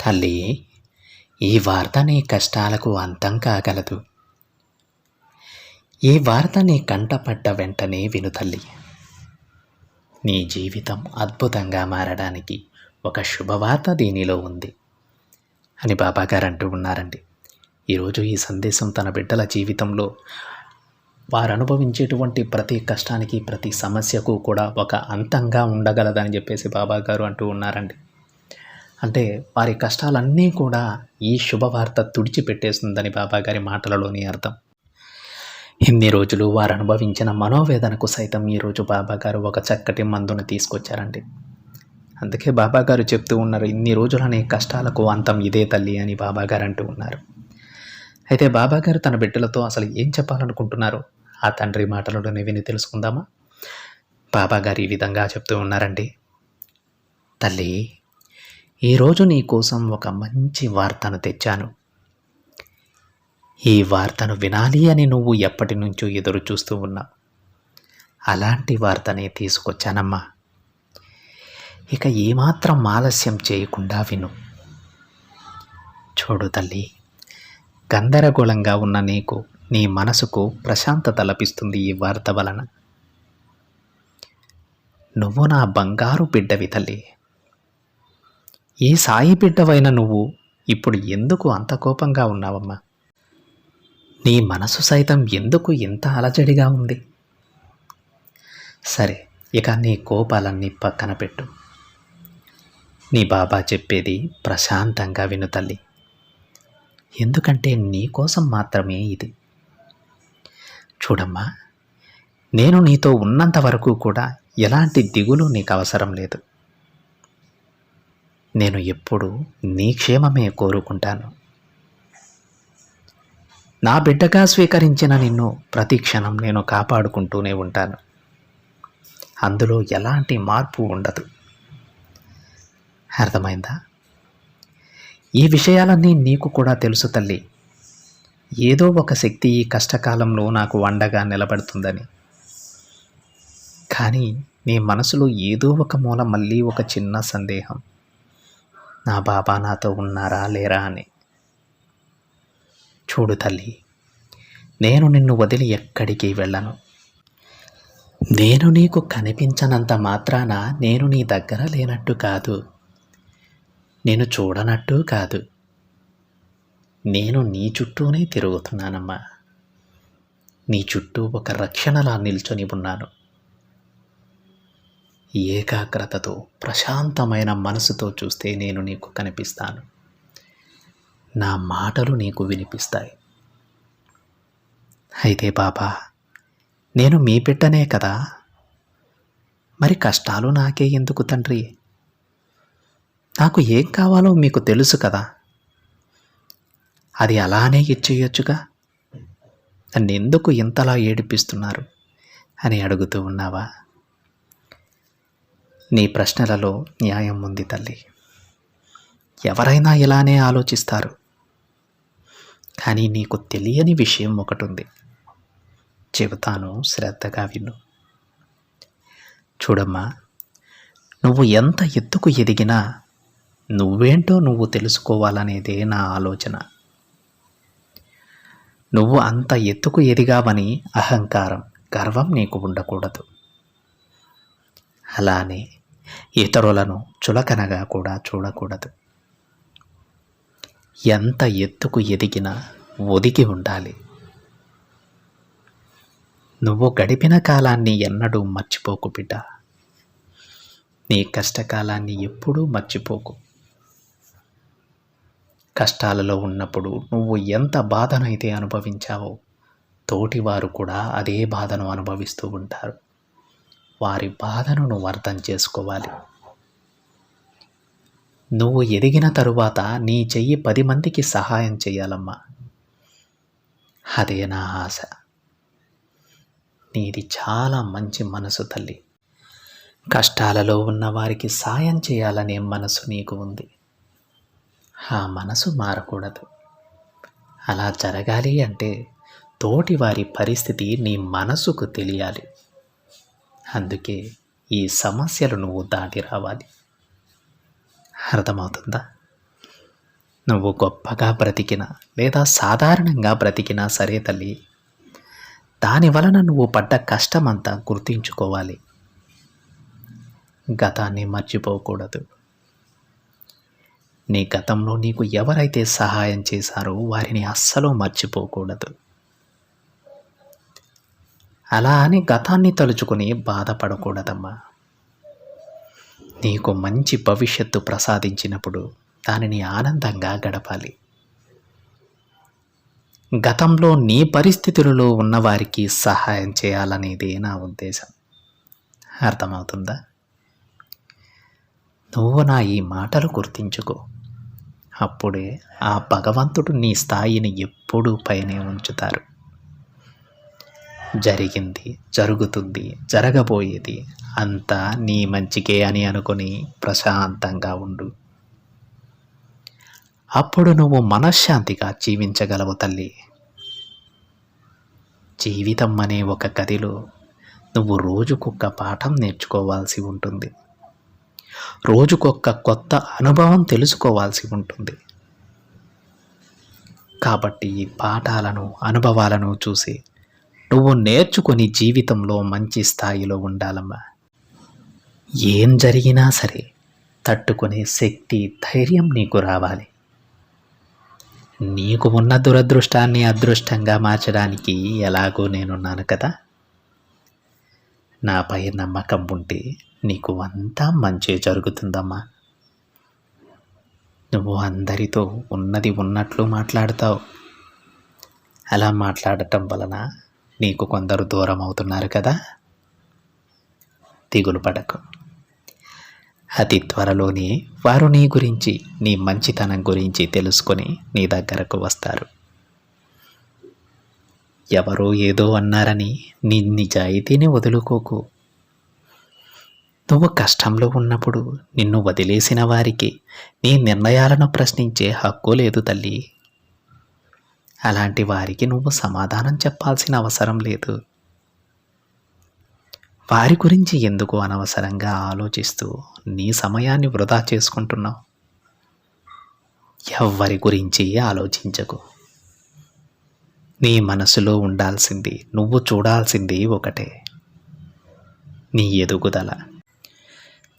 తల్లి ఈ వార్త నీ కష్టాలకు అంతం కాగలదు. ఈ వార్త నీ కంటపడ్డ వెంటనే విను తల్లి. నీ జీవితం అద్భుతంగా మారడానికి ఒక శుభవార్త దీనిలో ఉంది అని బాబాగారు అంటూ ఉన్నారండి. ఈరోజు ఈ సందేశం తన బిడ్డల జీవితంలో వారు అనుభవించేటువంటి ప్రతి కష్టానికి ప్రతి సమస్యకు కూడా ఒక అంతంగా ఉండగలదని చెప్పేసి బాబాగారు అంటూ ఉన్నారండి. అంటే వారి కష్టాలన్నీ కూడా ఈ శుభవార్త తుడిచిపెట్టేస్తుందని బాబాగారి మాటలలోని అర్థం. ఇన్ని రోజులు వారు అనుభవించిన మనోవేదనకు సైతం ఈరోజు బాబాగారు ఒక చక్కటి మందును తీసుకొచ్చారండి. అందుకే బాబాగారు చెప్తూ ఉన్నారు ఇన్ని రోజులనే కష్టాలకు అంతం ఇదే తల్లి అని బాబాగారు అంటూ ఉన్నారు. అయితే బాబాగారు తన బిడ్డలతో అసలు ఏం చెప్పాలనుకుంటున్నారు? ఆ తండ్రి మాటలను విని తెలుసుకుందామా? బాబాగారు ఈ విధంగా చెప్తూ ఉన్నారండి తల్లి ఈరోజు నీ కోసం ఒక మంచి వార్తను తెచ్చాను. ఈ వార్తను వినాలి అని నువ్వు ఎప్పటి నుంచో ఎదురు చూస్తూ ఉన్నావు అలాంటి వార్తనే తీసుకొచ్చానమ్మా. ఇక ఏమాత్రం ఆలస్యం చేయకుండా విను. చూడు తల్లి గందరగోళంగా ఉన్న నీకు నీ మనసుకు ప్రశాంతత లభిస్తుంది ఈ వార్త వలన. నువ్వు నా బంగారు బిడ్డవి తల్లి. ఈ సాయి బిడ్డవైన నువ్వు ఇప్పుడు ఎందుకు అంత కోపంగా ఉన్నావమ్మా? నీ మనసు సైతం ఎందుకు ఇంత అలజడిగా ఉంది? సరే ఇక నీ కోపాలన్నీ పక్కన పెట్టు. నీ బాబా చెప్పేది ప్రశాంతంగా విను తల్లి. ఎందుకంటే నీకోసం మాత్రమే ఇది. చూడమ్మా నేను నీతో ఉన్నంత వరకు కూడా ఎలాంటి దిగులు నీకు అవసరం లేదు. నేను ఎప్పుడు నీ క్షేమమే కోరుకుంటాను. నా బిడ్డగా స్వీకరించిన నిన్ను ప్రతి క్షణం నేను కాపాడుకుంటూనే ఉంటాను. అందులో ఎలాంటి మార్పు ఉండదు. అర్థమైందా? ఈ విషయాలన్నీ నీకు కూడా తెలుసు తల్లి. ఏదో ఒక శక్తి ఈ కష్టకాలంలో నాకు వండగా నిలబడుతుందని. కానీ నీ మనసులో ఏదో ఒక మూల మళ్ళీ ఒక చిన్న సందేహం. నా బాబా నాతో ఉన్నారా లేరా అని. చూడు తల్లి నేను నిన్ను వదిలి ఎక్కడికి వెళ్ళను. నేను నీకు కనిపించనంత మాత్రాన నేను నీ దగ్గర లేనట్టు కాదు. నేను చూడనట్టు కాదు. నేను నీ చుట్టూనే తిరుగుతున్నానమ్మా. నీ చుట్టూ ఒక రక్షణలా నిల్చొని ఉన్నాను. ఏకాగ్రతతో ప్రశాంతమైన మనసుతో చూస్తే నేను నీకు కనిపిస్తాను. నా మాటలు నీకు వినిపిస్తాయి. అయితే బాబా నేను మీ బిడ్డనే కదా? మరి కష్టాలు నాకే ఎందుకు తండ్రి? నాకు ఏం కావాలో మీకు తెలుసు కదా? అది అలానే ఇచ్చేయొచ్చుగా? నన్ను ఎందుకు ఇంతలా ఏడిపిస్తున్నారు? అని అడుగుతూ ఉన్నావా? నీ ప్రశ్నలలో న్యాయం ఉంది తల్లి. ఎవరైనా ఇలానే ఆలోచిస్తారు. కానీ నీకు తెలియని విషయం ఒకటి ఉంది చెబుతాను శ్రద్ధగా విను. చూడమ్మా నువ్వు ఎంత ఎత్తుకు ఎదిగినా నువ్వేంటో నువ్వు తెలుసుకోవాలనేదే నా ఆలోచన. నువ్వు అంత ఎత్తుకు ఎదిగావని అహంకారం గర్వం నీకు ఉండకూడదు. అలానే ఇతరులను చులకనగా కూడా చూడకూడదు. ఎంత ఎత్తుకు ఎదిగినా ఒదిగి ఉండాలి. నువ్వు గడిపిన కాలాన్ని ఎన్నడూ మర్చిపోకు బిడ్డ. నీ కష్టకాలాన్ని ఎప్పుడూ మర్చిపోకు. కష్టాలలో ఉన్నప్పుడు నువ్వు ఎంత బాధనైతే అనుభవించావో తోటివారు కూడా అదే బాధను అనుభవిస్తూ ఉంటారు. వారి బాధను నువ్వు అర్థం చేసుకోవాలి. నువ్వు ఎదిగిన తరువాత నీ చెయ్యి పది మందికి సహాయం చేయాలమ్మా. అదే నా ఆశ. నీది చాలా మంచి మనసు తల్లి. కష్టాలలో ఉన్న వారికి సాయం చేయాలనే మనసు నీకు ఉంది. ఆ మనసు మారకూడదు. అలా జరగాలి అంటే తోటి వారి పరిస్థితి నీ మనసుకు తెలియాలి. అందుకే ఈ సమస్యలు నువ్వు దాటి రావాలి. అర్థమవుతుందా? నువ్వు గొప్పగా బ్రతికినా లేదా సాధారణంగా బ్రతికినా సరే తల్లి దాని వలన నువ్వు పడ్డ కష్టమంతా గుర్తించుకోవాలి. గతాన్ని మర్చిపోకూడదు. నీ గతంలో నీకు ఎవరైతే సహాయం చేశారో వారిని అస్సలు మర్చిపోకూడదు. అలా అని గతాన్ని తలుచుకుని బాధపడకూడదమ్మా. నీకు మంచి భవిష్యత్తు ప్రసాదించినప్పుడు దానిని ఆనందంగా గడపాలి. గతంలో నీ పరిస్థితులలో ఉన్నవారికి సహాయం చేయాలనేదే నా ఉద్దేశం. అర్థమవుతుందా? నువ్వు నా ఈ మాటలు గుర్తించుకో. అప్పుడే ఆ భగవంతుడు నీ స్థాయిని ఎప్పుడూ పైనే ఉంచుతారు. జరిగింది జరుగుతుంది జరగబోయేది. అంతా నీ మంచికే అని అనుకుని ప్రశాంతంగా ఉండు. అప్పుడు నువ్వు మనశ్శాంతిగా జీవించగలవు తల్లి. జీవితం అనే ఒక గదిలో నువ్వు రోజుకొక్క పాఠం నేర్చుకోవాల్సి ఉంటుంది. రోజుకొక్క కొత్త అనుభవం తెలుసుకోవాల్సి ఉంటుంది. కాబట్టి ఈ పాఠాలను అనుభవాలను చూసి నువ్వు నేర్చుకొని జీవితంలో మంచి స్థాయిలో ఉండాలమ్మా. ఏం జరిగినా సరే తట్టుకునే శక్తి ధైర్యం నీకు రావాలి. నీకు ఉన్న దురదృష్టాన్ని అదృష్టంగా మార్చడానికి ఎలాగో నేనున్నాను కదా. నాపై నమ్మకం ఉంటే నీకు అంతా మంచి జరుగుతుందమ్మా. నువ్వు అందరితో ఉన్నది ఉన్నట్లు మాట్లాడతావు. అలా మాట్లాడటం వలన నీకు కొందరు దూరం అవుతున్నారు కదా? దిగులు పడకు. అతి త్వరలోనే వారు నీ గురించి నీ మంచితనం గురించి తెలుసుకొని నీ దగ్గరకు వస్తారు. ఎవరో ఏదో అన్నారని నీ నిజాయితీని వదులుకోకు. నువ్వు కష్టంలో ఉన్నప్పుడు నిన్ను వదిలేసిన వారికి నీ నిర్ణయాలను ప్రశ్నించే హక్కు లేదు తల్లి. అలాంటి వారికి నువ్వు సమాధానం చెప్పాల్సిన అవసరం లేదు. వారి గురించి ఎందుకు అనవసరంగా ఆలోచిస్తూ నీ సమయాన్ని వృధా చేసుకుంటున్నావు? ఎవ్వరి గురించి ఆలోచించకు. నీ మనసులో ఉండాల్సింది నువ్వు చూడాల్సింది ఒకటే. నీ ఎదుగుదల.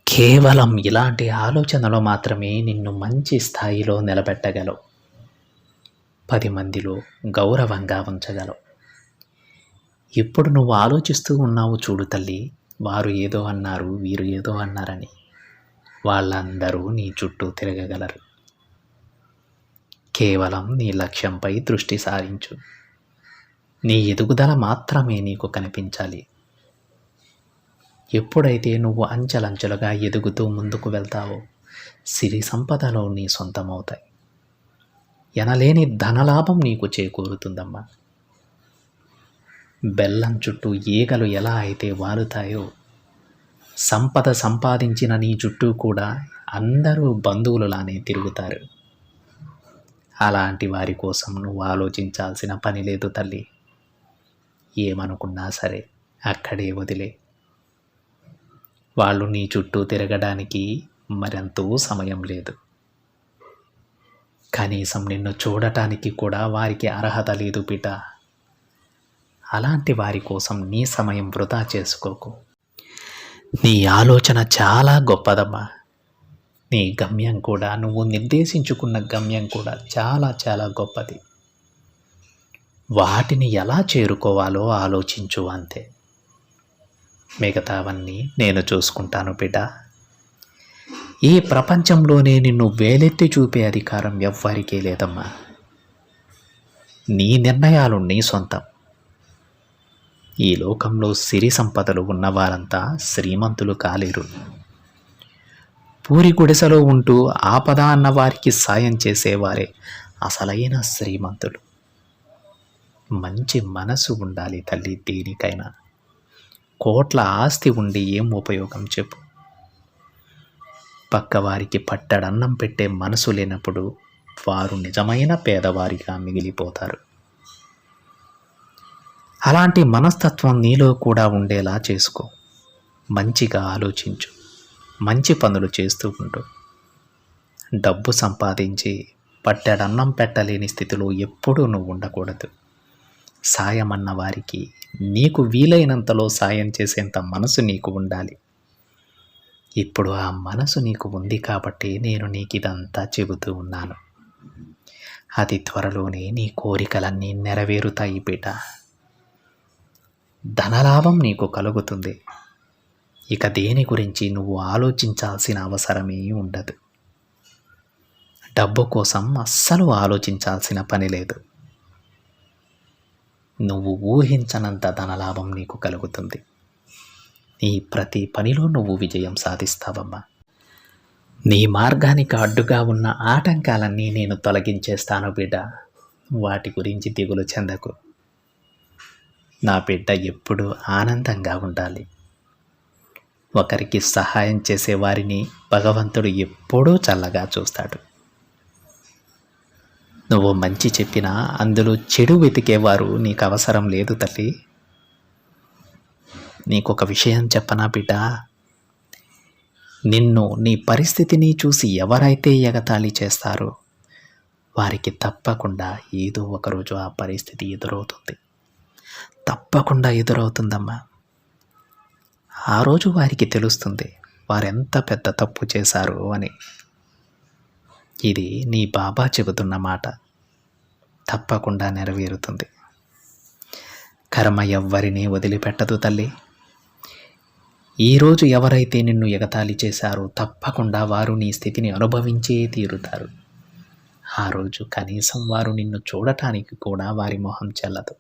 కేవలం ఇలాంటి ఆలోచనలు మాత్రమే నిన్ను మంచి స్థాయిలో నిలబెట్టగలవు. పది మందిలో గౌరవంగా ఉంచగలవు. ఇప్పుడు నువ్వు ఆలోచిస్తూ ఉన్నావు చూడు తల్లి వారు ఏదో అన్నారు వీరు ఏదో అన్నారని. వాళ్ళందరూ నీ చుట్టూ తిరగగలరు. కేవలం నీ లక్ష్యంపై దృష్టి సారించు. నీ ఎదుగుదల మాత్రమే నీకు కనిపించాలి. ఎప్పుడైతే నువ్వు అంచెలంచెలుగా ఎదుగుతూ ముందుకు వెళ్తావో సిరి సంపదలో నీ సొంతమవుతాయి. ఎనలేని ధనలాభం నీకు చేకూరుతుందమ్మా. బెల్లం చుట్టూ ఈగలు ఎలా అయితే వాలుతాయో సంపద సంపాదించిన నీ చుట్టూ కూడా అందరూ బంధువులలానే తిరుగుతారు. అలాంటి వారి కోసం నువ్వు ఆలోచించాల్సిన పని లేదు తల్లి. ఏమనుకున్నా సరే అక్కడే వదిలే. వాళ్ళు నీ చుట్టూ తిరగడానికి మరెంతో సమయం లేదు. కనీసం నిన్ను చూడటానికి కూడా వారికి అర్హత లేదు బిడ్డ అలాంటి వారి కోసం నీ సమయం వృధా చేసుకోకు. నీ ఆలోచన చాలా గొప్పదమ్మా. నీ గమ్యం కూడా నువ్వు నిర్దేశించుకున్న గమ్యం కూడా చాలా చాలా గొప్పది. వాటిని ఎలా చేరుకోవాలో ఆలోచించు అంతే. మిగతావన్నీ నేను చూసుకుంటాను బిడ్డ ఈ ప్రపంచంలోనే నిన్ను వేలెత్తి చూపే అధికారం ఎవ్వరికీ లేదమ్మా. నీ నిర్ణయాలు నీ సొంతం. ఈ లోకంలో సిరి సంపదలు ఉన్నవారంతా శ్రీమంతులు కాలేరు. పూరి గుడిసెలో ఉంటూ ఆపద అన్న వారికి సాయం చేసేవారే అసలైన శ్రీమంతులు. మంచి మనసు ఉండాలి తల్లి దేనికైనా. కోట్ల ఆస్తి ఉండి ఏం ఉపయోగం చెప్పు. పక్కవారికి పట్టడన్నం పెట్టే మనసు లేనప్పుడు వారు నిజమైన పేదవారిగా మిగిలిపోతారు. అలాంటి మనస్తత్వం నీలో కూడా ఉండేలా చేసుకో. మంచిగా ఆలోచించు. మంచి పనులు చేస్తూ ఉండు. డబ్బు సంపాదించి పట్టెడన్నం పెట్టలేని స్థితిలో ఎప్పుడూ నువ్వు ఉండకూడదు. సాయం అన్న వారికి నీకు వీలైనంతలో సాయం చేసేంత మనసు నీకు ఉండాలి. ఇప్పుడు ఆ మనసు నీకు ఉంది కాబట్టి నేను నీకు ఇదంతా చెబుతూ ఉన్నాను. అతి త్వరలోనే నీ కోరికలన్నీ నెరవేరుతాయి బిడ్డ. ధనలాభం నీకు కలుగుతుంది. ఇక దేని గురించి నువ్వు ఆలోచించాల్సిన అవసరమే ఉండదు. డబ్బు కోసం అస్సలు ఆలోచించాల్సిన పని లేదు. నువ్వు ఊహించనంత ధనలాభం నీకు కలుగుతుంది. నీ ప్రతి పనిలో నువ్వు విజయం సాధిస్తావమ్మా. నీ మార్గానికి అడ్డుగా ఉన్న ఆటంకాలన్నీ నేను తొలగించేస్తాను బిడ్డ. వాటి గురించి దిగులు చెందకు. నా బిడ్డ ఎప్పుడూ ఆనందంగా ఉండాలి. ఒకరికి సహాయం చేసే వారిని భగవంతుడు ఎప్పుడూ చల్లగా చూస్తాడు. నువ్వు మంచి చెప్పినా అందులో చెడు వెతికేవారు నీకు అవసరం లేదు తల్లి. నీకొక విషయం చెప్పనా బిడ్డ? నిన్ను నీ పరిస్థితిని చూసి ఎవరైతే ఎగతాళి చేస్తారో వారికి తప్పకుండా ఏదో ఒకరోజు ఆ పరిస్థితి ఎదురవుతుంది. తప్పకుండా ఎదురవుతుందమ్మా. ఆ రోజు వారికి తెలుస్తుంది వారెంత పెద్ద తప్పు చేశారు అని. ఇది నీ బాబా చెబుతున్న మాట. తప్పకుండా నెరవేరుతుంది. కర్మ ఎవ్వరినీ వదిలిపెట్టదు తల్లి. ఈరోజు ఎవరైతే నిన్ను ఎగతాళి చేశారో తప్పకుండా వారు నీ స్థితిని అనుభవించే తీరుతారు. ఆ రోజు కనీసం వారు నిన్ను చూడటానికి కూడా వారి మొహం చెల్లదు.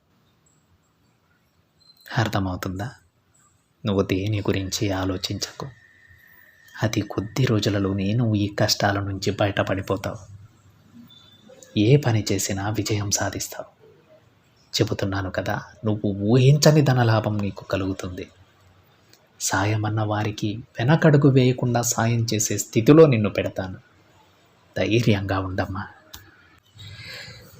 అర్థమవుతుందా? నువ్వు దేని గురించి ఆలోచించకు? అతి కొద్ది రోజులలోనే నువ్వు ఈ కష్టాల నుంచి బయటపడిపోతావు. ఏ పని చేసినా విజయం సాధిస్తావు. చెబుతున్నాను కదా నువ్వు ఊహించని ధనలాభం నీకు కలుగుతుంది. సాయం అన్న వారికి వెనకడుగు వేయకుండా సాయం చేసే స్థితిలో నిన్ను పెడతాను. ధైర్యంగా ఉండమ్మా.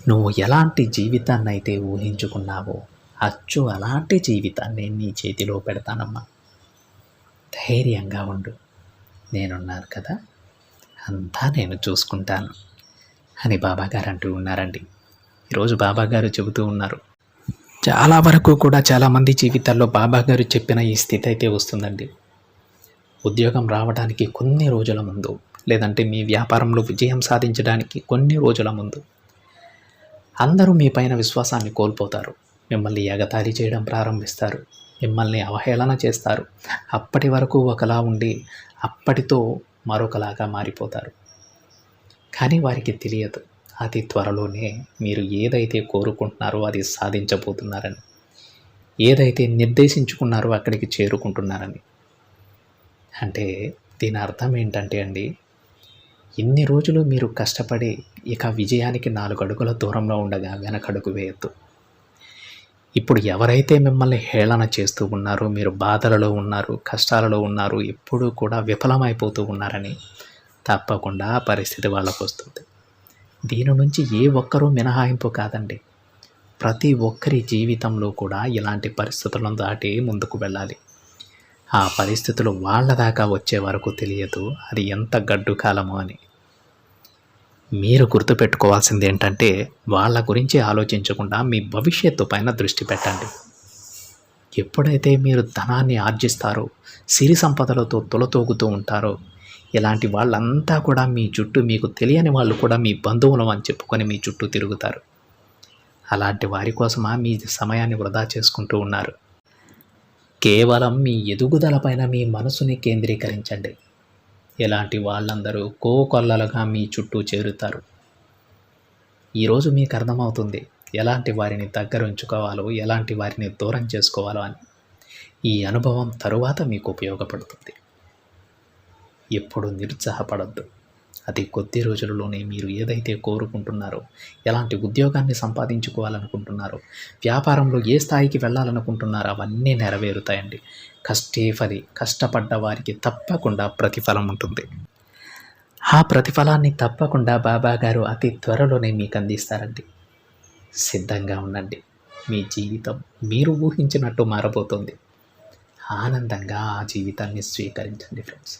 నువ్వు ఎలాంటి జీవితాన్ని అయితే ఊహించుకున్నావో అచ్చు అలాంటి జీవితాన్ని నీ చేతిలో పెడతానమ్మా. ధైర్యంగా ఉండు. నేనున్నాను కదా. అంతా నేను చూసుకుంటాను. అని బాబాగారు అంటూ ఉన్నారండి. ఈరోజు బాబాగారు చెబుతూ ఉన్నారు. చాలా వరకు కూడా చాలామంది జీవితాల్లో బాబా గారు చెప్పిన ఈ స్థితి అయితే వస్తుందండి. ఉద్యోగం రావడానికి కొన్ని రోజుల ముందు లేదంటే మీ వ్యాపారంలో విజయం సాధించడానికి కొన్ని రోజుల ముందు అందరూ మీ పైన విశ్వాసాన్ని కోల్పోతారు. మిమ్మల్ని ఎగతాళి చేయడం ప్రారంభిస్తారు. మిమ్మల్ని అవహేళన చేస్తారు. అప్పటి వరకు ఒకలా ఉండి అప్పటితో మరొకలాగా మారిపోతారు. కానీ వారికి తెలియదు. అతి త్వరలోనే మీరు ఏదైతే కోరుకుంటున్నారో అది సాధించబోతున్నారని ఏదైతే నిర్దేశించుకున్నారో అక్కడికి చేరుకుంటున్నారని. అంటే దీని అర్థం ఏంటంటే అండి ఇన్ని రోజులు మీరు కష్టపడి ఇక విజయానికి నాలుగు అడుగుల దూరంలో ఉండగా వెనకడుగు వేయద్దు. ఇప్పుడు ఎవరైతే మిమ్మల్ని హేళన చేస్తూ ఉన్నారో మీరు బాధలలో ఉన్నారు కష్టాలలో ఉన్నారు ఎప్పుడూ కూడా విఫలమైపోతూ ఉన్నారని తప్పకుండా పరిస్థితి వాళ్ళకు వస్తుంది దీని నుంచి ఏ ఒక్కరూ మినహాయింపు కాదండి. ప్రతి ఒక్కరి జీవితంలో కూడా ఇలాంటి పరిస్థితులను దాటి ముందుకు వెళ్ళాలి. ఆ పరిస్థితులు వాళ్ళ దాకా వచ్చే వరకు తెలియదు అది ఎంత గడ్డు కాలమో అని. మీరు గుర్తుపెట్టుకోవాల్సింది ఏంటంటే వాళ్ళ గురించి ఆలోచించకుండా మీ భవిష్యత్తు పైన దృష్టి పెట్టండి. ఎప్పుడైతే మీరు ధనాన్ని ఆర్జిస్తారో సిరి సంపదలతో తులతూగుతూ ఉంటారో ఇలాంటి వాళ్ళంతా కూడా మీ చుట్టూ మీకు తెలియని వాళ్ళు కూడా మీ బంధువులు అని చెప్పుకొని మీ చుట్టూ తిరుగుతారు. అలాంటి వారి కోసమా మీ సమయాన్ని వృధా చేసుకుంటూ ఉన్నారు? కేవలం మీ ఎదుగుదలపైన మీ మనసుని కేంద్రీకరించండి. ఇలాంటి వాళ్ళందరూ కోకొల్లలుగా మీ చుట్టూ చేరుతారు. ఈరోజు మీకు అర్థమవుతుంది ఎలాంటి వారిని దగ్గర ఉంచుకోవాలో ఎలాంటి వారిని దూరం చేసుకోవాలో అని. ఈ అనుభవం తరువాత మీకు ఉపయోగపడుతుంది. ఎప్పుడూ నిరుత్సాహపడద్దు. అతి కొద్ది రోజులలోనే మీరు ఏదైతే కోరుకుంటున్నారో ఎలాంటి ఉద్యోగాన్ని సంపాదించుకోవాలనుకుంటున్నారో వ్యాపారంలో ఏ స్థాయికి వెళ్ళాలనుకుంటున్నారో అవన్నీ నెరవేరుతాయండి. కష్టే ఫలి కష్టపడ్డ వారికి తప్పకుండా ప్రతిఫలం ఉంటుంది. ఆ ప్రతిఫలాన్ని తప్పకుండా బాబా గారు అతి త్వరలోనే మీకు అందిస్తారండి. సిద్ధంగా ఉండండి. మీ జీవితం మీరు ఊహించినట్టు మారబోతుంది. ఆనందంగా ఆ జీవితాన్ని స్వీకరించండి ఫ్రెండ్స్.